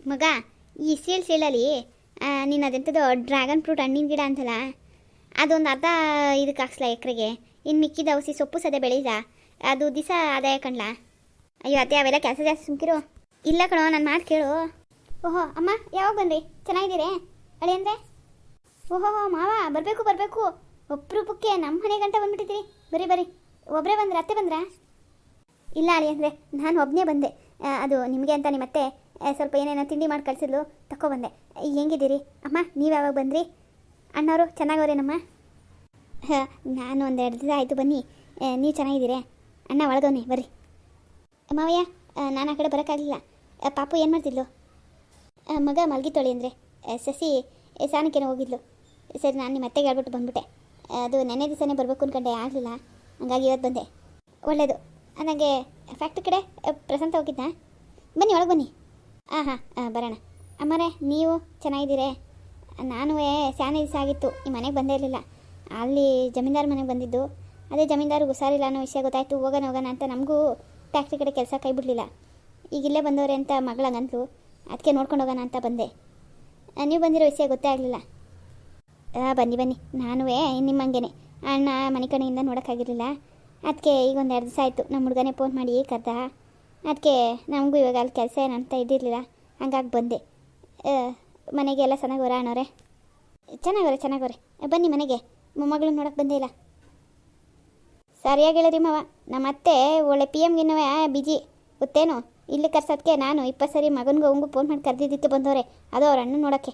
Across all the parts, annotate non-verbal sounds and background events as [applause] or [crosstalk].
ಮಗ, ಈ ಸೀಳ್ ಸೀಳಲ್ಲಿ ನೀನು ಅದೆಂಥದ್ದು ಡ್ರ್ಯಾಗನ್ ಫ್ರೂಟ್ ಹಣ್ಣಿನ ಗಿಡ ಅಂತಲ್ಲ? ಅದೊಂದು ಅರ್ಧ ಇದಕ್ಕೆ ಹಾಕ್ಸ್ಲಾ ಎಕರೆಗೆ. ಇನ್ನು ಮಿಕ್ಕಿದ ಔಸಿ ಸೊಪ್ಪು ಸದೆ ಬೆಳೀದ ಅದು ದಿವಸ ಆದಾಯ ಕಣ್ಲ ಅಯ್ಯೋ, ಅತ್ತೆ, ಅವೆಲ್ಲ ಕೆಲಸ ಜಾಸ್ತಿ ಸುಮ್ಕಿರು. ಇಲ್ಲ ಕಣೋ ನನ್ನ ಮಾತು ಕೇಳು. ಓಹೋ, ಅಮ್ಮ, ಯಾವಾಗ ಬಂದ್ರಿ? ಚೆನ್ನಾಗಿದ್ದೀರಿ? ಅಳಿ ಅಂದರೆ? ಓಹೋ, ಮಾವ, ಬರಬೇಕು ಬರಬೇಕು. ಒಬ್ರೂಪಕ್ಕೆ ನಮ್ಮ ಮನೆ ಗಂಟ ಬಂದ್ಬಿಟ್ಟಿದ್ದೀರಿ ಬರೀ ಬರೀ ಒಬ್ಬರೇ ಬಂದ್ರೆ, ಅತ್ತೆ ಬಂದ್ರಾ? ಇಲ್ಲ ಅಳಿ ಅಂದರೆ, ನಾನು ಒಬ್ಬನೇ ಬಂದೆ. ಅದು ನಿಮಗೆ ಅಂತ ನಿಮ್ಮತ್ತೆ ಸ್ವಲ್ಪ ಏನೇನೋ ತಿಂಡಿ ಮಾಡಿ ಕಳಿಸಿದ್ಲು ತಗೊಬಂದೆ ಹೆಂಗಿದ್ದೀರಿ? ಅಮ್ಮ, ನೀವು ಯಾವಾಗ ಬಂದ್ರಿ? ಅಣ್ಣವರು, ಚೆನ್ನಾಗವ್ರೇನಮ್ಮ? ಹಾಂ ನಾನು ಒಂದೆರಡು ದಿವಸ ಆಯಿತು ಬನ್ನಿ. ನೀವು ಚೆನ್ನಾಗಿದ್ದೀರಿ? ಅಣ್ಣ ಒಳಗೋನಿ ಬರ್ರಿ. ಮಾವಯ್ಯ ನಾನು ಆ ಕಡೆ ಬರೋಕ್ಕಾಗಲಿಲ್ಲ. ಪಾಪು ಏನು ಮಾಡ್ತಿದ್ಲು? ಮಗ ಮಲ್ಗಿತ್ತೋಳಿ ಅಂದರೆ. ಸಸಿ ಸಾನಕ್ಕೇನು ಹೋಗಿದ್ಲು. ಸರಿ, ನಾನು ನಿಮ್ಮ ಅತ್ತೆಗೆ ಹೇಳ್ಬಿಟ್ಟು ಬಂದ್ಬಿಟ್ಟೆ. ಅದು ನೆನ್ನೆ ದಿವಸನೇ ಬರಬೇಕು ಅಂದ್ಕೊಂಡೆ ಆಗಲಿಲ್ಲ. ಹಂಗಾಗಿ ಇವತ್ತು ಬಂದೆ. ಒಳ್ಳೆಯದು ನನಗೆ ಫ್ಯಾಕ್ಟ್ರಿ ಕಡೆ ಪ್ರಸಂತ ಹೋಗಿದ್ದ ಬನ್ನಿ, ಒಳಗೆ ಬನ್ನಿ. ಹಾಂ ಹಾಂ ಬರೋಣ. ಅಮ್ಮರೇ, ನೀವು ಚೆನ್ನಾಗಿದ್ದೀರೇ? ನಾನು ಸ್ಯಾನಿಟೈಸ್ ಆಗಿತ್ತು. ಈ ಮನೆಗೆ ಬಂದೇ ಇರಲಿಲ್ಲ. ಅಲ್ಲಿ ಜಮೀನ್ದಾರ್ ಮನೆಗೆ ಬಂದಿದ್ದು. ಅದೇ ಜಮೀನ್ದಾರಿಗೆ ಹುಷಾರಿಲ್ಲ ಅನ್ನೋ ವಿಷಯ ಗೊತ್ತಾಯಿತು. ಹೋಗೋಣ ಹೋಗೋಣ ಅಂತ ನಮಗೂ ಫ್ಯಾಕ್ಟ್ರಿ ಕಡೆ ಕೆಲಸ ಕೈ ಬಿಡಲಿಲ್ಲ. ಈಗ ಇಲ್ಲೇ ಬಂದವ್ರೆ ಅಂತ ಮಗಳಂಗಂತಲು ಅದಕ್ಕೆ ನೋಡ್ಕೊಂಡು ಹೋಗೋಣ ಅಂತ ಬಂದೆ. ನೀವು ಬಂದಿರೋ ವಿಷಯ ಗೊತ್ತೇ ಆಗಲಿಲ್ಲ. ಬನ್ನಿ ಬನ್ನಿ. ನಾನು ನಿಮ್ಮಂಗೆನೆ ಅಣ್ಣ ಮನೆ ಕಡೆಯಿಂದ ನೋಡೋಕ್ಕಾಗಿರಲಿಲ್ಲ. ಅದಕ್ಕೆ ಈಗ ಒಂದು ಎರಡು ದಿವಸ ಆಯಿತು. ನಮ್ಮ ಹುಡುಗನೇ ಫೋನ್ ಮಾಡಿ ಕರೆದ. ಅದಕ್ಕೆ ನಮಗೂ ಇವಾಗ ಅಲ್ಲಿ ಕೆಲಸ ಏನಂತ ಇದ್ದಿರಲಿಲ್ಲ ಹಂಗಾಗಿ ಬಂದೆ. ಆ, ಮನೆಗೆ ಎಲ್ಲ ಚೆನ್ನಾಗವ್ರ ಅಣ್ಣವ್ರೆ. ಚೆನ್ನಾಗವ್ರೆ ಚೆನ್ನಾಗವ್ರೆ ಬನ್ನಿ ಮನೆಗೆ. ಮೊಮ್ಮಗಳು ನೋಡೋಕೆ ಬಂದೇ ಇಲ್ಲ. ಸರಿಯಾಗಿ ಹೇಳಿರಿ ಮಾವ. ನಮ್ಮ ಅತ್ತೆ ಒಳ್ಳೆ ಪಿ ಎಮ್ಗಿನ್ನವೇ ಬಿಜಿ. ಗೊತ್ತೇನು? ಇಲ್ಲಿ ಕರ್ಸೋದಕ್ಕೆ ನಾನು ಇಪ್ಪತ್ತು ಸರಿ ಮಗನಿಗೂ ಫೋನ್ ಮಾಡಿ ಕರೆದಿದ್ದಕ್ಕೆ ಬಂದವ್ರೆ. ಅದು ಅವ್ರ ಅಣ್ಣ ನೋಡೋಕ್ಕೆ.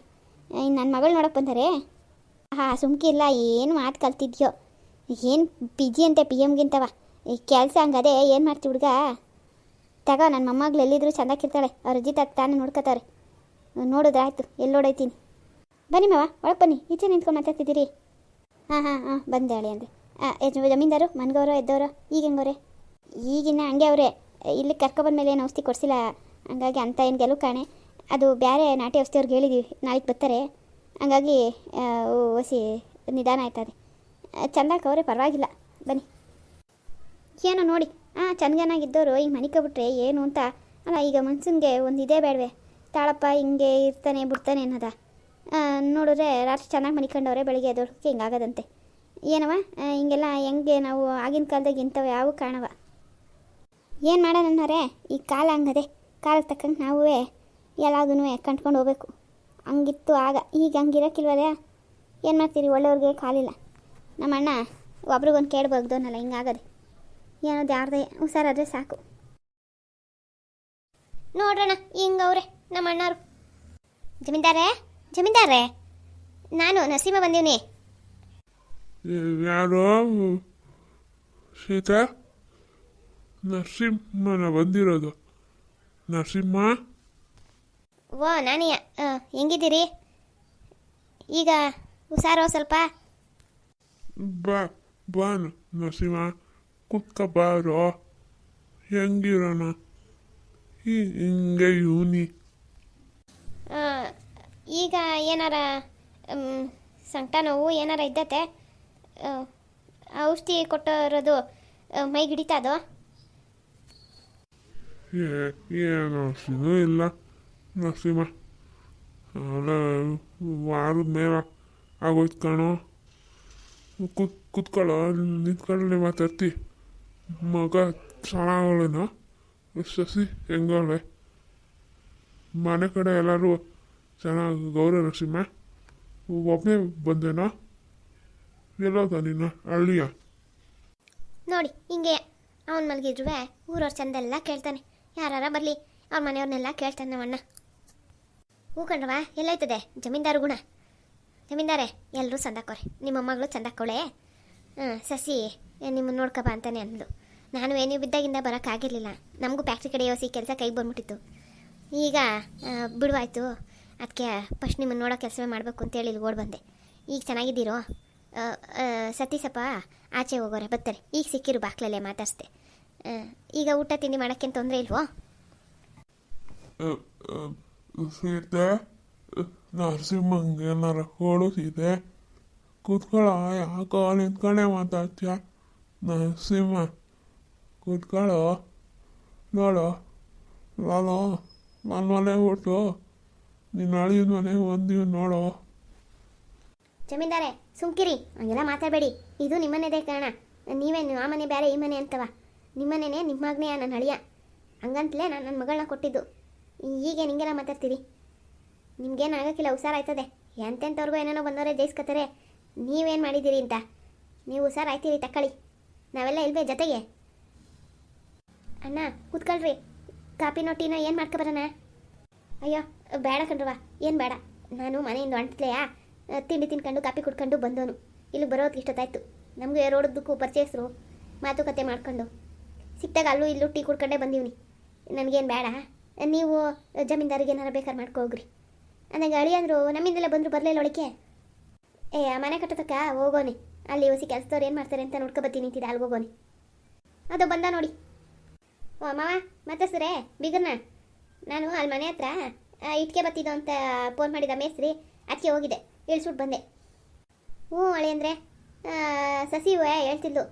ಇನ್ನು ನನ್ನ ಮಗಳು ನೋಡೋಕೆ ಬಂದರೆ? ಹಾಂ ಸುಮ್ಕಿಲ್ಲ ಏನು ಮಾತು ಕಲ್ತಿದ್ಯೋ? ಏನು ಬಿಜಿ ಅಂತೆ ಪಿ ಎಮ್ಗಿಂತವ ಈ ಕೆಲಸ ಹಂಗದೆ ಏನು ಮಾಡ್ತಿ ಹುಡುಗ? ತಗೋ ನನ್ನ ಮೊಮ್ಮಗಳು ಎಲ್ಲಿದ್ರು ಚಂದಾಕಿರ್ತಾಳೆ ಅವ್ರ ಅಜ್ಜಿ ತಾತ ತಾನೇ ನೋಡ್ಕೊತಾರೆ ನೋಡಿದ್ರೆ ಆಯಿತು ಎಲ್ಲಿ ಓಡೈತೀನಿ ಬನ್ನಿ ಮಾವ, ಒಳಗೆ ಬನ್ನಿ, ಈಚೆ ನಿಂತ್ಕೊಂಡು ಮಾತಾಡ್ತಿದ್ದೀರಿ. ಹಾಂ ಹಾಂ ಹಾಂ, ಬಂದೆ ಹೇಳಿ ಅಂದರೆ ಹಾಂ ಜಮೀನ್ದಾರು, ಮನ್ಗವ್ರು, ಎದ್ದವರು, ಈಗ ಹೆಂಗವ್ರೆ ಈಗಿನ ಹಂಗೆ ಅವರೇ. ಇಲ್ಲಿ ಕರ್ಕೊಬಂದ್ಮೇಲೆ ಏನು ಔಷಧಿ ಕೊಡಿಸಿಲ್ಲ. ಹಂಗಾಗಿ ಅಂತ ಏನು ಗೆಲುವು ಕಾಣೆ. ಅದು ಬೇರೆ ನಾಟಿ ಔಷಧಿ ಅವ್ರಿಗೆ ಹೇಳಿದ್ದೀವಿ ನಾಳೆಗೆ ಬರ್ತಾರೆ. ಹಂಗಾಗಿ ಓಸಿ, ನಿಧಾನ ಆಯ್ತದೆ. ಚೆಂದಾಕವ್ರೆ ಪರವಾಗಿಲ್ಲ. ಬನ್ನಿ. ಏನೋ ನೋಡಿ. ಹಾಂ ಚಂದನಾಗಿದ್ದವರು ಈಗ ಮನಿಕೊಬಿಟ್ರೆ ಏನು ಅಂತ? ಅಲ್ಲ, ಈಗ ಮನ್ಸನ್ಗೆ ಒಂದು ಇದೇ ಬೇಡವೆ. ತಾಳಪ್ಪ ಹಿಂಗೆ ಇರ್ತಾನೆ, ಬಿಡ್ತಾನೆ ಅನ್ನೋದ. ನೋಡಿದ್ರೆ ರಾತ್ರಿ ಚೆನ್ನಾಗಿ ಮನಿಕೊಂಡವ್ರೆ, ಬೆಳಗ್ಗೆ ಎದ್ದೋಳಕ್ಕೆ ಹಿಂಗಾಗದಂತೆ. ಏನವ? ಹಿಂಗೆಲ್ಲ ಹೆಂಗೆ ನಾವು ಆಗಿನ ಕಾಲದಾಗ ಇಂಥವು ಯಾವ ಕಾಣವ. ಏನು ಮಾಡೋಣನ್ನೋರೆ? ಈ ಕಾಲ ಹಂಗದೆ. ಕಾಲಕ್ಕೆ ತಕ್ಕಂಗೆ ನಾವು ಎಲ್ಲಾದೂ ಕಂಡ್ಕೊಂಡು ಹೋಗ್ಬೇಕು. ಹಂಗಿತ್ತು ಆಗ. ಈಗ ಹಂಗಿರೋಕ್ಕಿಲ್ವಲ್ಲ ಏನು ಮಾಡ್ತೀರಿ? ಒಳ್ಳೆಯವ್ರಿಗೆ ಕಾಲಿಲ್ಲ. ನಮ್ಮ ಅಣ್ಣ ಒಬ್ರಿಗೊಂದು ಕೇಳಿ ಬಗ್ದೋನಲ್ಲ ಹಿಂಗಾಗದೆ. ಏನೋದು ಯಾರ್ದೇ ಹುಷಾರಾದ್ರೆ ಸಾಕು. ನೋಡ್ರಣ ಹಿಂಗವ್ರೆ ನಮ್ಮ ಅಣ್ಣರು. ಜಮೀನ್ದಾರೆ ಜಮೀನ್ದಾರೇ ನಾನು ನರಸಿಂಹ ಬಂದೀನಿ ಯಾರೋ? ಸೀತಾ? ನರಸಿಂಹನ ಬಂದಿರೋದು. ನರಸಿಂಹ? ಓ ನಾನೇ ಹೆಂಗಿದ್ದೀರಿ? ಈಗ ಹುಷಾರೋ ಸ್ವಲ್ಪ? ಬಾ ಬಾ ನರಸಿಂಹ. ಕುತ್ಕ ಬಾರೋ ಹೆಂಗಿರೋಣ? ಈ ಹಿಂಗೆ ಇವನಿ ಈಗ ಏನಾರ ಸಂಕಟ ನೋವು ಏನಾರ ಇದ್ದತೆ? ಔಷಧಿ ಕೊಟ್ಟಿರೋದು ಆ, ಮೈ ಹಿಡಿತಾ ಅದು? ಏನು ಔಷಧಿನೂ ಇಲ್ಲ. ನರಸಿಂಹ ವಾರದ ಮೇಲೆ ಆಗೋಯ್ತು ಕಣೋ. ಕುತ್ ಕುತ್ಕೊಳ್ಳೋ ನಿಂತ್ಕೊಳ್ಳಿ ಮಾತಾಡ್ತಿ ಮಗ ಚೆನ್ನಾಗವಳೇನೋ ಸಸಿ ಹೆಂಗವಳೆ? ಮನೆ ಕಡೆ ಎಲ್ಲರೂ ಚೆನ್ನಾಗಿ ಗೌರವ ನರಸಿಂಹ? ಒಬ್ಬನೇ ಬಂದೇನೋ? ಎಲ್ಲೋದ ನೀನು? ಹಳ್ಳಿಯ? ನೋಡಿ, ಹಿಂಗೆ ಅವನ ಮಲಗಿದ್ರುವೆ ಊರವ್ರ ಚಂದೆಲ್ಲ ಕೇಳ್ತಾನೆ. ಯಾರಾರ ಬರಲಿ, ಅವ್ರ ಮನೆಯವ್ರನ್ನೆಲ್ಲ ಕೇಳ್ತಾನೆ ನಮ್ಮಣ್ಣ. ಹೂ ಕಣ್ರವ ಎಲ್ಲೈತದೆ ಜಮೀನ್ದಾರು ಗುಣ? ಜಮೀನ್ದಾರೆ ಎಲ್ಲರೂ ಚಂದಾಕೋರೆ ನಿಮ್ಮ ಮಗಳು ಚಂದಾಕೋಳೆ ಹಾಂ ಸಸಿ ನಿಮ್ಮನ್ನು ನೋಡ್ಕಬ ಅಂತಾನೆ ಅಂದ್ಲು. ನಾನು ನೀವು ಬಿದ್ದಾಗಿಂದ ಬರೋಕ್ಕಾಗಿರಲಿಲ್ಲ. ನಮಗೂ ಫ್ಯಾಕ್ಟ್ರಿ ಕಡೆ ಯೋಸಿ ಕೆಲಸ ಕೈಗೆ ಬಂದ್ಬಿಟ್ಟಿತ್ತು. ಈಗ ಬಿಡುವಾಯಿತು. ಅದಕ್ಕೆ ಫಸ್ಟ್ ನಿಮ್ಮನ್ನು ನೋಡೋ ಕೆಲಸವೇ ಮಾಡಬೇಕು ಅಂತೇಳಿ ಇಲ್ಲಿ ಓಡ್ ಬಂದೆ. ಈಗ ಚೆನ್ನಾಗಿದ್ದೀರೋ? ಸತೀಸಪ್ಪ ಆಚೆ ಹೋಗೋರೆ, ಬರ್ತಾರೆ. ಈಗ ಸಿಕ್ಕಿರು ಬಾಕ್ಲಲ್ಲೇ ಮಾತಾಡಿಸ್ದೆ. ಈಗ ಊಟ ತಿಂಡಿ ಮಾಡೋಕ್ಕೆ ತೊಂದರೆ ಇಲ್ವೋ? ನರಸಿಂಹಂಗೆ ಏನಾರ ಹೋಳಿಸಿದೆ ಕೂತ್ಕೊಳ್ಳ ಯಾಕೋ ನಿಂತ್ಕೊಂಡೆ ಮಾತಾಡ್ತೀಯ? ನರಸಿಂಹ, ಕೂತ್ಕೊಳ್ಳೋ. ನೋಡು, ನಾನು ನನ್ನ ಮನೆ ಬಿಟ್ಟು ನಿನ್ನ ಅಳಿದ ಮನೆ ಒಂದಿವ್ ನೋಡು. ಜಮೀನ್ದಾರೆ, ಸುಮ್ಕಿರಿ. ಹಂಗೆಲ್ಲ ಮಾತಾಡಬೇಡಿ. ಇದು ನಿಮ್ಮನೆದೇ ಕಾರಣ. ನೀವೇನು ಆ ಮನೆ ಬೇರೆ ಈ ಮನೆ ಅಂತವ. ನಿಮ್ಮನೇನೆ ನಿಮ್ಮ ಮಗನೇ ನನ್ನ ಅಳಿಯ. ಹಂಗಂತಲೇ ನಾನು ನನ್ನ ಮಗಳನ್ನ ಕೊಟ್ಟಿದ್ದು. ಈಗ ನಿಂಗೆಲ್ಲ ಮಾತಾಡ್ತೀರಿ? ನಿಮ್ಗೇನು ಆಗೋಕ್ಕಿಲ್ಲ, ಹುಷಾರಾಯ್ತದೆ. ಎಂತೆಂಥವ್ರಿಗೂ ಏನೇನೋ ಬಂದವರೇ ಜಯಿಸ್ಕೊತಾರೆ ನೀವೇನು ಮಾಡಿದ್ದೀರಿ ಅಂತ? ನೀವು ಸರ್ ಆಯ್ತೀರಿ, ತಕ್ಕಳಿ. ನಾವೆಲ್ಲ ಇಲ್ವೇ ಜೊತೆಗೆ? ಅಣ್ಣ, ಕೂತ್ಕೊಳ್ರಿ. ಕಾಪಿನೋ ಟೀನೋ ಏನು ಮಾಡ್ಕೊಬರೋಣ ಅಯ್ಯೋ, ಬೇಡ ಕಣ್ರವ ಏನು ಬೇಡ. ನಾನು ಮನೆಯಿಂದ ಹೊಂಟ್ಲೆಯಾ ತಿಂಡಿ ತಿನ್ಕೊಂಡು, ಕಾಪಿ ಕುಡ್ಕೊಂಡು ಬಂದವನು ಇಲ್ಲಿ ಬರೋದಕ್ಕೆ ಇಷ್ಟೊತ್ತಾಯ್ತು. ನಮಗೆ ರೋಡದ್ದಕ್ಕೂ ಪರಿಚಯಸ್ರು ಮಾತುಕತೆ ಮಾಡ್ಕೊಂಡು. ಸಿಕ್ತಾಗ ಅಲ್ಲೂ ಇಲ್ಲೂ ಟೀ ಕುಡ್ಕೊಂಡೇ ಬಂದೀವ್ನಿ. ನನಗೇನು ಬೇಡ ನೀವು ಜಮೀನ್ದಾರಿಗೆ ಏನಾರು ಬೇಕಾದ್ರೆ ಮಾಡ್ಕೋಗ್ರಿ ನನಗೆ ಅಳಿ ಅಂದರು ನಮ್ಮಿಂದಲೇ ಬಂದರು ಬರಲಿಲ್ಲ ಒಳಕ್ಕೆ ಏ ಮನೆ ಕಟ್ಟೋದಕ್ಕ ಹೋಗೋನಿ ಅಲ್ಲಿ ಹೊಸಿ ಕೆಲಸದವ್ರು ಏನು ಮಾಡ್ತಾರೆ ಅಂತ ನೋಡ್ಕೊಬತ್ತೀನಿ ನಿಂತಿದ್ದೆ ಅಲ್ಲಿಗೆ ಹೋಗೋನಿ ಅದು ಬಂದ ನೋಡಿ. ಓ, ಮಾವ, ಮತ್ತೆ ಸುರೇ, ಬಿಗರ್ನ? ನಾನು ಅಲ್ಲಿ ಮನೆ ಹತ್ರ ಇಟ್ಕೆ ಬತ್ತಿದ್ದು ಅಂತ ಫೋನ್ ಮಾಡಿದ ಮೇಸ್ತ್ರಿ ಅದಕ್ಕೆ ಹೋಗಿದ್ದೆ. ಇಳಿಸ್ಬಿಟ್ಟು ಬಂದೆ. ಹ್ಞೂ ಅಳಿ ಅಂದರೆ ಸಸಿ ಹೇಳ್ತಿದ್ಲು.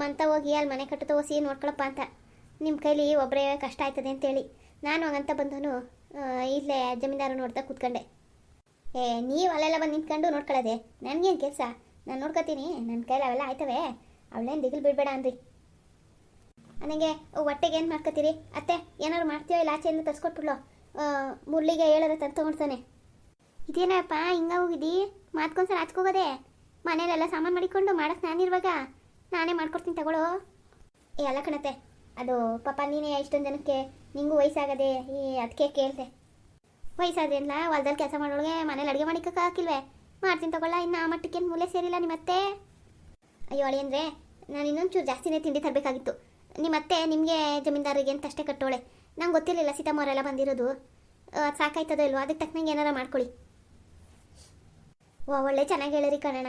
ಮಂತ ಹೋಗಿ ಅಲ್ಲಿ ಮನೆ ಕಟ್ಟೋದು ಹೊಸಿ ನೋಡ್ಕೊಳಪ್ಪ ಅಂತ. ನಿಮ್ಮ ಕೈಲಿ ಒಬ್ಬರೇ ಕಷ್ಟ ಆಯ್ತದೆ ಅಂತೇಳಿ. ನಾನು ಹಂಗಂತ ಬಂದವನು ಇಲ್ಲೇ ಜಮೀನ್ದಾರು ನೋಡ್ತಾ ಕೂತ್ಕೊಂಡೆ. ಏ, ನೀವು ಅಲ್ಲೆಲ್ಲ ಬಂದು ನಿಂತ್ಕೊಂಡು ನೋಡ್ಕೊಳ್ಳೋದೆ. ನನಗೇನು ಕೆಲಸ? ನಾನು ನೋಡ್ಕೊತೀನಿ. ನನ್ನ ಕೈಲಿ ಅವೆಲ್ಲ ಆಯ್ತವೆ. ಅವಳೇನು ದಿಗಿಲು ಬಿಡಬೇಡ ಅಂದ್ರಿ. ನನಗೆ ಹೊಟ್ಟೆಗೆ ಏನು ಮಾಡ್ಕೊತೀರಿ? ಅತ್ತೆ, ಏನಾದ್ರು ಮಾಡ್ತೀಯೋ ಇಲ್ಲ ಆಚೆಯಿಂದ ತರಿಸ್ಕೊಟ್ಬಿಡ್ಲೋ? ಮುರಳಿಗೆ ಹೇಳೋದ ತಂದು ತೊಗೊಳ್ತಾನೆ ಇದೇನಪ್ಪ, ಹಿಂಗೆ ಹೋಗಿದ್ದಿ? ಮಾತ್ಕೊಂಡ್ಸಲ ಹಚ್ಕೋಗೋದೆ ಮನೇಲೆಲ್ಲ ಸಾಮಾನು ಮಾಡಿಕೊಂಡು ಮಾಡಕ್ಕೆ ನಾನಿರುವಾಗ ನಾನೇ ಮಾಡ್ಕೊಡ್ತೀನಿ ತಗೊಳ್ಳೋ. ಏ, ಅಲ್ಲ ಕಣತ್ತೆ. ಅದು ಪಾಪ ನೀನೇ ಇಷ್ಟೊಂದು ಜನಕ್ಕೆ ನಿಂಗೂ ವಯಸ್ಸಾಗದೆ, ಈ ಅದಕ್ಕೆ ಕೇಳಿದೆ. ವಯಸ್ಸಾದ್ರೇನಿಲ್ಲ ಹೊಲ್ದಲ್ಲಿ ಕೆಲಸ ಮಾಡೋಳಿಗೆ ಮನೇಲಿ ಅಡುಗೆ ಮಾಡಿಕ್ಕೆ ಹಾಕಿಲ್ವೇ? ಮಾಡ್ತೀನಿ ತಗೊಳ್ಳ, ಇನ್ನು ಆ ಮಟ್ಟಕ್ಕೇನು ಮೂಲೆ ಸೇರಿಲ್ಲ ನಿಮ್ಮತ್ತೆ? ಅಯ್ಯೋ ಅಳಿ ಅಂದರೆ, ನಾನು ಇನ್ನೊಂದು ಚೂರು ಜಾಸ್ತಿನೇ ತಿಂಡಿ ತರಬೇಕಾಗಿತ್ತು. ನಿಮ್ಮತ್ತೆ ನಿಮಗೆ ಜಮೀನ್ದಾರಿಗೆ ಅಂತ ಅಷ್ಟೇ ಕಟ್ಟೋಳೆ. ನಂಗೆ ಗೊತ್ತಿರಲಿಲ್ಲ ಸೀತಾಮೋರೆಲ್ಲ ಬಂದಿರೋದು. ಅದು ಸಾಕಾಯ್ತದೋ ಇಲ್ವೋ? ಅದಕ್ಕೆ ತಕ್ಕನಂಗೆ ಏನಾರ ಮಾಡ್ಕೊಳ್ಳಿ ಓ ಒಳ್ಳೆ ಚೆನ್ನಾಗಿ ಹೇಳಿರಿ ಕಣಣ್ಣ.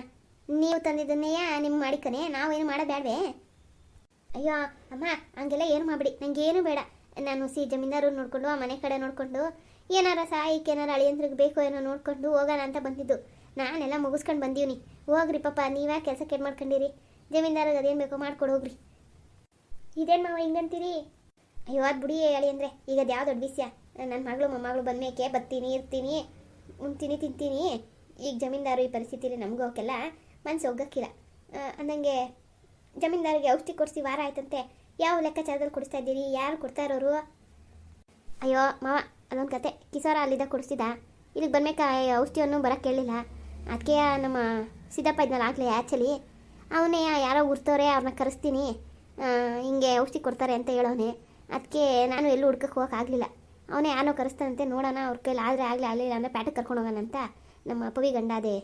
ನೀವು ತಂದಿದ್ದನ್ನೇ ನಿಮ್ಮ ಮಾಡಿಕನೆ, ನಾವೇನು ಮಾಡೋ ಬೇಡವೇ ಅಯ್ಯೋ, ಅಮ್ಮ, ಹಂಗೆಲ್ಲ ಏನು ಮಾಡಿಬಿಡಿ. ನನಗೇನು ಬೇಡ. ನಾನು ಸಿ ಜಮೀನ್ದಾರು ನೋಡಿಕೊಂಡು, ಆ ಮನೆ ಕಡೆ ನೋಡಿಕೊಂಡು ಏನಾರ ಸಹಾಯಕ್ಕೆ ಏನಾರ ಅಳಿಯಂತ್ರಿಗೆ ಬೇಕು ಏನೋ ನೋಡಿಕೊಂಡು ಹೋಗೋಣ ಅಂತ ಬಂದಿದ್ದು. ನಾನೆಲ್ಲ ಮುಗಿಸ್ಕೊಂಡು ಬಂದೀವ್ನಿ. ಹೋಗ್ರಿ ಪಾಪ ನೀವ್ಯಾ ಕೆಲಸ ಕೆಡ್ ಮಾಡ್ಕೊಂಡಿರಿ? ಜಮೀನ್ದಾರಿಗೆ ಅದೇನು ಬೇಕೋ ಮಾಡ್ಕೊಂಡು ಹೋಗ್ರಿ. ಇದೇನು ಮಾವ ಹಿಂಗಂತೀರಿ? ಅಯ್ಯೋ ಅದು ಬಿಡಿ ಹೇಳಿ ಅಂದರೆ. ಈಗ ಅದು ಯಾವ ದೊಡ್ಡ ವಿಷಯ? ನನ್ನ ಮಗಳು ಮೊಮ್ಮಗಳು ಬಂದ್ಮೇಕೆ ಬತ್ತೀನಿ ಇರ್ತೀನಿ ಉಣ್ತೀನಿ ತಿಂತೀನಿ. ಈಗ ಜಮೀನ್ದಾರು ಈ ಪರಿಸ್ಥಿತಿಲಿ ನಮಗೂ ಅವಕ್ಕೆಲ್ಲ ಮನಸ್ಸು ಹೋಗಕ್ಕಿಲ್ಲ ಆ, ಅಂದಂಗೆ ಜಮೀನ್ದಾರಿಗೆ ಔಷಧಿ ಕೊಡಿಸಿ ವಾರ ಆಯ್ತಂತೆ. ಯಾವ ಲೆಕ್ಕಾಚಾರದಲ್ಲಿ ಕೊಡಿಸ್ತಾ ಇದ್ದೀರಿ? ಯಾರು ಕೊಡ್ತಾ ಇರೋರು? ಅಯ್ಯೋ ಮಾವ ಅದೊಂದು ಕತೆ ಕಿಸೋರ ಅಲ್ಲಿದ್ದ ಕೊಡಿಸ್ತಿದ್ದ. ಇಲ್ಲಿಗೆ ಬಂದ್ಮೇಕ ಔಷಧಿಯನ್ನು ಬರೋಕ್ಕೆ ಕೇಳಲಿಲ್ಲ. ಅದಕ್ಕೆ ನಮ್ಮ ಸಿದ್ದಪ್ಪ ಇದ್ನಲ್ಲ ಆಗಲೇ ಆ್ಯಕ್ಚುಲಿ ಅವನೇ ಯಾರೋ ಉರ್ತವ್ರೆ ಅವ್ರನ್ನ ಕರೆಸ್ತೀನಿ. ಹಿಂಗೆ ಔಷಧಿ ಕೊಡ್ತಾರೆ ಅಂತ ಹೇಳೋನೆ ಅದಕ್ಕೆ ನಾನು ಎಲ್ಲೂ ಹುಡ್ಕಕ್ಕೆ ಹೋಗೋಕ್ಕಾಗಲಿಲ್ಲ ಅವನೇ ಯಾನೋ ಕರೆಸ್ತಾನಂತೆ, ನೋಡೋಣ, ಅವ್ರ ಕೈಲಿ ಆದರೆ ಆಗಲಿ ಆಗಲಿಲ್ಲ ಅಂದರೆ ಪ್ಯಾಟಿಗೆ ಕರ್ಕೊಂಡು ಹೋಗೋಣ ಅಂತ. ನಮ್ಮ ಅಪ್ಪವಿ ಗಂಡ ಅದೇ.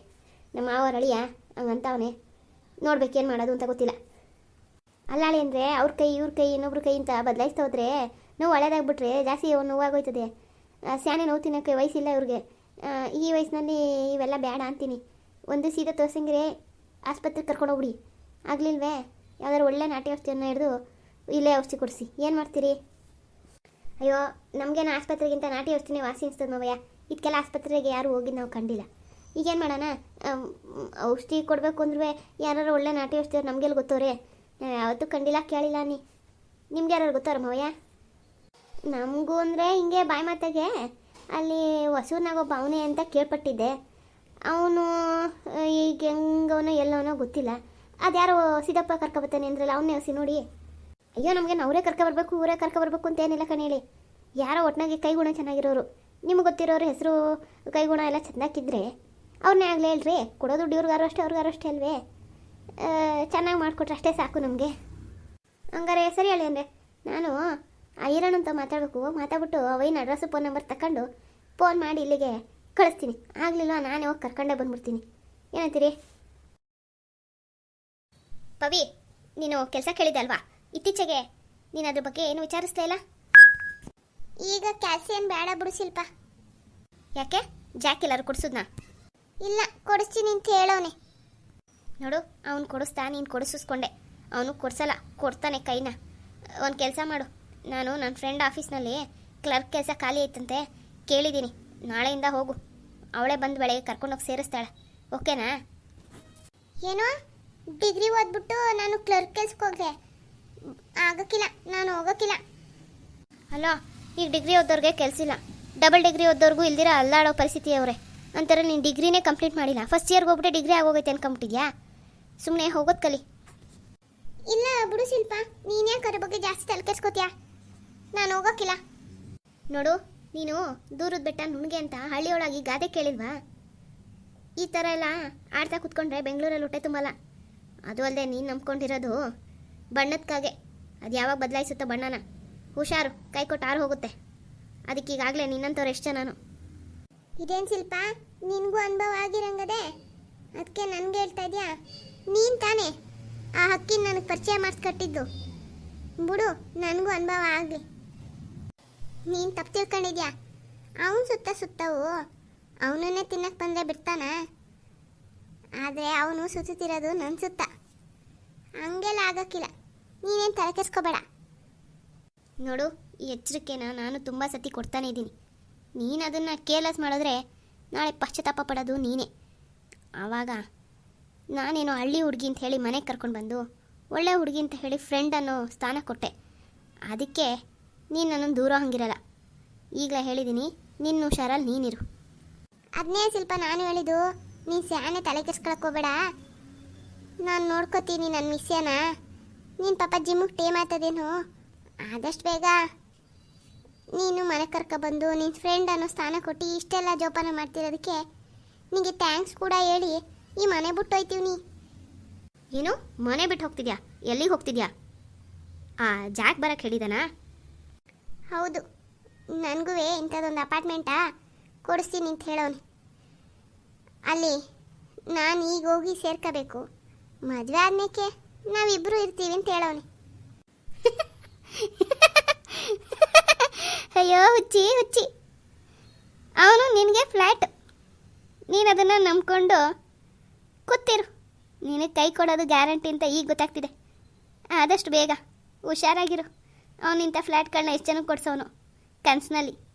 ನಮ್ಮ ಮಾವರ ಅಳಿಯ, ಹಂಗಂತ ಅವನೇ. ನೋಡ್ಬೇಕೇನು ಮಾಡೋದು ಅಂತ ಗೊತ್ತಿಲ್ಲ. ಅಲ್ಲಾಳಿ ಅಂದರೆ ಅವ್ರ ಕೈ, ಇವ್ರ ಕೈ, ಇನ್ನೊಬ್ರ ಕೈ ಅಂತ ಬದಲಾಯಿಸ್ತಾ ಹೋದ್ರೆ ನೋವು ಹಳೇದಾಗ್ಬಿಟ್ರೆ ಜಾಸ್ತಿ ನೋವಾಗೋಯ್ತದೆ ಸ್ಯಾನೆ ನೋವು ತಿನ್ನೋಕ್ಕೆ ವಯಸ್ಸಿಲ್ಲ ಇವ್ರಿಗೆ. ಈ ವಯಸ್ಸಿನಲ್ಲಿ ಇವೆಲ್ಲ ಬೇಡ ಅಂತೀನಿ. ಒಂದು ಸೀದಾ ತೋರ್ಸಂಗಿರೆ ಆಸ್ಪತ್ರೆಗೆ ಕರ್ಕೊಂಡು ಹೋಗ್ಬಿಡಿ. ಆಗಲಿಲ್ವೇ? ಯಾವ್ದಾದ್ರು ಒಳ್ಳೆ ನಾಟಿ ಔಷಧಿಯನ್ನು ಹಿಡಿದು ಇಲ್ಲೇ ಔಷಧಿ ಕೊಡಿಸಿ. ಏನು ಮಾಡ್ತೀರಿ? ಅಯ್ಯೋ, ನಮಗೇನು ಆಸ್ಪತ್ರೆಗಿಂತ ನಾಟಿ ಔಷಧಿನೇ ವಾಸಿ ಅನಿಸ್ತದೆ ಮಾವಯ್ಯ. ಇದಕ್ಕೆಲ್ಲ ಆಸ್ಪತ್ರೆಗೆ ಯಾರು ಹೋಗಿ ನಾವು ಕಂಡಿಲ್ಲ. ಈಗೇನು ಮಾಡೋಣ? ಔಷಧಿ ಕೊಡಬೇಕು ಅಂದ್ರೆ ಯಾರು ಒಳ್ಳೆ ನಾಟಿ ಔಷಧಿ ನಮಗೆಲ್ಲ ಗೊತ್ತವ್ರೆ. ನಾವು ಯಾವತ್ತೂ ಕಂಡಿಲ್ಲ, ಕೇಳಿಲ್ಲ ನೀ ನಿಮ್ಗೆ ಯಾರು ಗೊತ್ತವ್ರ ಮಾವಯ್ಯ? ನಮಗೂ ಅಂದರೆ ಹಿಂಗೆ ಬಾಯಿ ಮಾತಾಗೆ. ಅಲ್ಲಿ ಹೊಸೂರ್ನಾಗ ಒಬ್ಬ ಅವನೇ ಅಂತ ಕೇಳ್ಪಟ್ಟಿದ್ದೆ. ಅವನು ಈಗ ಹೆಂಗವನು ಎಲ್ಲವನೋ ಗೊತ್ತಿಲ್ಲ. ಅದ್ಯಾರೋ ಸಿದ್ದಪ್ಪ ಕರ್ಕೊಬತ್ತಾನೆ ಅಂದ್ರಲ್ಲ ಅವನೇ ಹಸಿ ನೋಡಿ. ಅಯ್ಯೋ, ನಮಗೆ ಅವರೇ ಕರ್ಕೊಬರ್ಬೇಕು ಊರೇ ಕರ್ಕೊಬರ್ಬೇಕು ಅಂತ ಏನಿಲ್ಲ ಕಣೇಳಿ ಯಾರೋ ಒಟ್ಟಿನಾಗೆ ಕೈಗುಣ ಚೆನ್ನಾಗಿರೋರು. ನಿಮ್ಗೆ ಗೊತ್ತಿರೋರು ಹೆಸರು, ಕೈಗುಣ ಎಲ್ಲ ಚೆಂದಾಕಿದ್ರೆ ಅವ್ರನ್ನೇ ಆಗಲೇ ಹೇಳ್ರಿ. ಕೊಡೋ ದುಡ್ಡು ಇವ್ರಿಗಾರು ಅಷ್ಟೇ, ಅವ್ರಿಗಾರು ಅಷ್ಟೇ ಅಲ್ವೇ. ಚೆನ್ನಾಗಿ ಮಾಡಿಕೊಟ್ರೆ ಅಷ್ಟೇ ಸಾಕು ನಮಗೆ. ಹಂಗಾರೆ ಸರಿ ಹೇಳಿ ಅಂದರೆ ನಾನು ಐರನ್ ಅಂತ ಮಾತಾಡಬೇಕು. ಮಾತಾಡ್ಬಿಟ್ಟು ಅವೈನ ಅಡ್ರೆಸ್ ಫೋನ್ ನಂಬರ್ ತಗೊಂಡು ಫೋನ್ ಮಾಡಿ ಇಲ್ಲಿಗೆ ಕಳಿಸ್ತೀನಿ. ಆಗಲಿಲ್ಲ ನಾನೇ ಹೋಗಿ ಕರ್ಕೊಂಡೇ ಬಂದ್ಬಿಡ್ತೀನಿ. ಏನಂತೀರಿ? ಪವಿ ನೀನು ಕೆಲಸ ಕೇಳಿದೆ ಅಲ್ವಾ? ಇತ್ತೀಚೆಗೆ ನೀನು ಅದ್ರ ಬಗ್ಗೆ ಏನು ವಿಚಾರಿಸ್ತಾ ಇಲ್ಲ? ಈಗ ಕೆಲಸ ಏನು ಬೇಡ ಬಿಡು ಶಿಲ್ಪ. ಯಾಕೆ? ಜಾಕ್ ಎಲ್ಲರೂ ಕೊಡಿಸೋದ್ನಾ? ಇಲ್ಲ ಕೊಡಿಸ್ತೀನಿ ಅಂತ ಹೇಳೋನೆ. ನೋಡು ಅವನು ಕೊಡಿಸ್ತಾ ನೀನು ಕೊಡಿಸಿಸ್ಕೊಂಡೆ ಅವನು ಕೊಡ್ಸಲ್ಲ ಕೊಡ್ತಾನೆ ಕೈನ. ಒಂದು ಕೆಲಸ ಮಾಡು. ನಾನು ನನ್ನ ಫ್ರೆಂಡ್ ಆಫೀಸ್ನಲ್ಲಿ ಕ್ಲರ್ಕ್ ಕೆಲಸ ಖಾಲಿ ಐತಂತೆ ಕೇಳಿದ್ದೀನಿ ನಾಳೆಯಿಂದ ಹೋಗು. ಅವಳೇ ಬಂದು ಬೆಳಗ್ಗೆ ಕರ್ಕೊಂಡೋಗಿ ಸೇರಿಸ್ತಾಳೆ. ಓಕೆನಾ? ಏನು? ಡಿಗ್ರಿ ಓದ್ಬಿಟ್ಟು ನಾನು ಕ್ಲರ್ಕ್ ಕೆಲ್ಸಕ್ಕೆ ಹೋಗ್ರೆ ಆಗಕ್ಕಿಲ್ಲ ನಾನು ಹೋಗೋಕ್ಕಿಲ್ಲ. ಅಲ್ಲೋ ಈಗ ಡಿಗ್ರಿ ಓದೋರಿಗೆ ಕೆಲಸ ಇಲ್ಲ. ಡಬಲ್ ಡಿಗ್ರಿ ಓದೋರ್ಗೂ ಇಲ್ದಿರ ಅಲ್ಲಾಡೋ ಪರಿಸ್ಥಿತಿ ಅವರೇ. ಅಂತಾರೆ ನೀನು ಡಿಗ್ರಿನೇ ಕಂಪ್ಲೀಟ್ ಮಾಡಿಲ್ಲ. ಫಸ್ಟ್ ಇಯರ್ಗೆ ಹೋಗ್ಬಿಟ್ಟು ಡಿಗ್ರಿ ಆಗೋಗೈತೆ ಅನ್ಕೊಂಬಿಟ್ಟಿದ್ಯಾ? ಸುಮ್ಮನೆ ಹೋಗೋದು ಕಲಿ. ಇಲ್ಲ ಬಿಡು ಶಿಲ್ಪ ನೀನು ಕರೆ ಅದ್ರ ಬಗ್ಗೆ ಜಾಸ್ತಿ ತಲೆ ಕೆಡ್ಸ್ಕೊತೀಯ? ನಾನು ಹೋಗೋಕ್ಕಿಲ್ಲ ನೋಡು, ನೀನು ದೂರದ ಬೆಟ್ಟ ನುಣ್ಗೆ ಅಂತ ಹಳ್ಳಿಯೊಳಗೆ ಗಾದೆ ಕೇಳಿಲ್ವಾ? ಈ ಥರ ಎಲ್ಲ ಆಡ್ತಾ ಕುತ್ಕೊಂಡ್ರೆ ಬೆಂಗಳೂರಲ್ಲಿ ಹೊಟ್ಟೆ ತುಂಬಲ್ಲ. ಅದು ಅಲ್ಲದೆ ನೀನು ನಂಬ್ಕೊಂಡಿರೋದು ಬಣ್ಣದ ಕಾಗೆ. ಅದು ಯಾವಾಗ ಬದಲಾಯಿಸುತ್ತೋ ಬಣ್ಣನ. ಹುಷಾರು, ಕೈ ಕೊಟ್ಟು ಆರು ಹೋಗುತ್ತೆ. ಅದಕ್ಕೆ ಈಗಾಗಲೇ ನಿನ್ನಂಥವ್ರು ಎಷ್ಟು ಜನನು. ಇದೇನು ಶಿಲ್ಪ? ನಿನಗೂ ಅನುಭವ ಆಗಿರಂಗದೆ? ಅದಕ್ಕೆ ನನಗೆ ಹೇಳ್ತಾ ಇದೆಯಾ? ನೀನು ತಾನೇ ಆ ಹಕ್ಕಿನ ನನಗೆ ಪರಿಚಯ ಮಾಡಿಸ್ಕೊಟ್ಟಿದ್ದು ಬಿಡು, ನನಗೂ ಅನುಭವ ಆಗಲಿ. ನೀನು ತಪ್ಪು ತಿಳ್ಕೊಂಡಿದ್ಯಾ? ಅವನು ಸುತ್ತ ಸುತ್ತವು ಅವನನ್ನೇ ತಿನ್ನಕ್ಕೆ ಬಂದರೆ ಬಿಡ್ತಾನ? ಆದರೆ ಅವನು ಸುತ್ತಿರೋದು ನನ್ನ ಸುತ್ತ. ಹಂಗೆಲ್ಲ ಆಗೋಕ್ಕಿಲ್ಲ. ನೀನೇನು ತಲೆ ನೋಡು, ಈ ಎಚ್ಚರಿಕೆನ ನಾನು ತುಂಬ ಸತಿ ಕೊಡ್ತಾನೆ ಇದ್ದೀನಿ. ನೀನು ಅದನ್ನು ಕೇರ್ಲೆಸ್ ಮಾಡಿದ್ರೆ ನಾಳೆ ಪಶ್ಚಾತ್ತಾಪ ಪಡೋದು ನೀನೇ. ಆವಾಗ ನಾನೇನು ಹಳ್ಳಿ ಹುಡುಗಿ ಅಂತ ಹೇಳಿ ಮನೆಗೆ ಕರ್ಕೊಂಡು ಬಂದು ಒಳ್ಳೆ ಹುಡುಗಿ ಅಂತ ಹೇಳಿ ಫ್ರೆಂಡ್ ಅನ್ನೋ ಸ್ಥಾನ ಕೊಟ್ಟೆ. ಅದಕ್ಕೆ ನೀನು ನನ್ನನ್ನು ದೂರ ಹಂಗಿರಲ್ಲ. ಈಗಲೇ ಹೇಳಿದ್ದೀನಿ ನಿನ್ನ ಹುಷಾರಲ್ಲಿ ನೀನಿರು. ಅದನ್ನೇ ಸ್ವಲ್ಪ ನಾನು ಹೇಳಿದ್ದು ನೀನು ಸ್ಯಾನೆ ತಲೆ ಹೋಗ್ಬೇಡ. ನಾನು ನೋಡ್ಕೋತೀನಿ ನನ್ನ ಮಿಸ್ಯನ. ನೀನು ಪಾಪ ಜಿಮ್ಮಿಗೆ ಟೇಮ್ ಆಗ್ತದೇನು ಆದಷ್ಟು ಬೇಗ. ನೀನು ಮನೆ ಕರ್ಕೊಬಂದು ನಿನ್ನ ಫ್ರೆಂಡ್ ಅನ್ನೋ ಸ್ಥಾನ ಕೊಟ್ಟು ಇಷ್ಟೆಲ್ಲ ಜೋಪಾನ ಮಾಡ್ತಿರೋದಕ್ಕೆ ನಿಮಗೆ ಥ್ಯಾಂಕ್ಸ್ ಕೂಡ ಹೇಳಿ ಈ ಮನೆ ಬಿಟ್ಟು ಹೋಯ್ತೀವಿ ನೀ. ಏನು? ಮನೆ ಬಿಟ್ಟು ಹೋಗ್ತಿದ್ಯಾ? ಎಲ್ಲಿಗೆ ಹೋಗ್ತಿದ್ಯಾ? ಆ ಜಾಕ್ ಬರಕ್ಕೆ ಹೇಳಿದಾನಾ? ಹೌದು. ನನಗೂ ಇಂಥದ್ದೊಂದು ಅಪಾರ್ಟ್ಮೆಂಟಾ? ಕೊಡಿಸ್ತೀನಿ ಅಂತ ಹೇಳೋನು ಅಲ್ಲಿ ನಾನು ಈಗ ಹೋಗಿ ಸೇರ್ಕೋಬೇಕು. ಮದುವೆ ಆದ್ಮೇಕೆ ನಾವಿಬ್ಬರು ಇರ್ತೀವಿ ಅಂತ ಹೇಳೋನೆ [laughs] ಅಯ್ಯೋ, ಹುಚ್ಚಿ ಹುಚ್ಚಿ. ಅವನು ನಿನಗೆ ಫ್ಲ್ಯಾಟ್ ನೀನು ಅದನ್ನು ನಂಬ್ಕೊಂಡು ಕೂತಿರು. ನಿನಗೆ ಕೈ ಕೊಡೋದು ಗ್ಯಾರಂಟಿ ಅಂತ ಈಗ ಗೊತ್ತಾಗ್ತಿದೆ. ಆದಷ್ಟು ಬೇಗ. ಹುಷಾರಾಗಿರು. ಅವನಿಂಥ ಫ್ಲ್ಯಾಟ್ಗಳನ್ನ ಎಷ್ಟು ಜನಕ್ಕೆ ಕೊಡ್ಸೋನು? ಕನಸಿನಲ್ಲಿ.